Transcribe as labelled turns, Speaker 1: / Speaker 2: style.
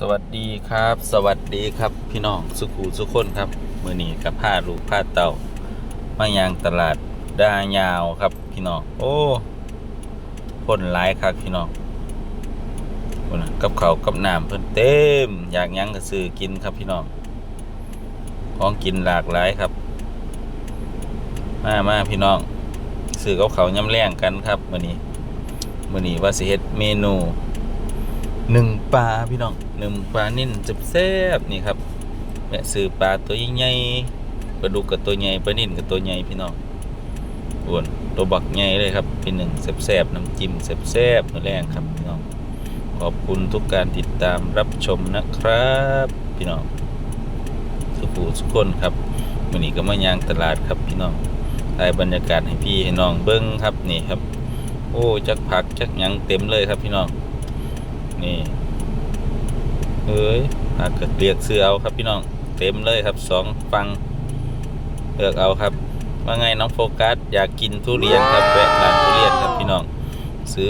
Speaker 1: สวัสดีครับ สวัสดีครับพี่น้องสุขูสุขคนครับมือนี้กับผ้าลูกผ้าเต่ามายังตลาดดายาวครับพี่น้องโอ้คนหลายครับพี่น้องคนน่ะกับเขากับน้ำเพิ่นเต็ม อยากยังก็ซื้อกินครับพี่น้องของกินหลากหลายครับ มามาพี่น้องซื้อกับเขาย่ำแรงกันครับมือนี้มือนี้ว่าสิเฮ็ดเมนู หนึ่งปลาพี่น้องหนึ่งปลานิ่นจับแซบนี่ครับแม่ซื้อปลาตัวใหญ่ๆปลาดุกกับตัวใหญ่ปลานิ่นกับตัวใหญ่พี่น้องอ้วนตัวบักใหญ่เลยครับเป็นหนึ่งแซบๆน้ำจิ้มแซบๆมื้อแรงครับพี่น้องขอบคุณทุกการติดตามรับชมนะครับพี่น้องสุขูสุขคนครับวันนี้ก็มายางตลาดครับพี่น้องถ่ายบรรยากาศให้พี่ให้น้องเบิ้งครับนี่ครับ โอ้จักผักจักยังเต็มเลยครับพี่น้อง นี่เอ้ยอาเกก็เรียกซื้อเอาครับพี่น้องเต็มเลยครับสองฟังเลือกเอาครับ ว่าไงน้องโฟกัสอยากกินทุเรียนครับแวะร้านทุเรียนครับพี่น้องซื้อ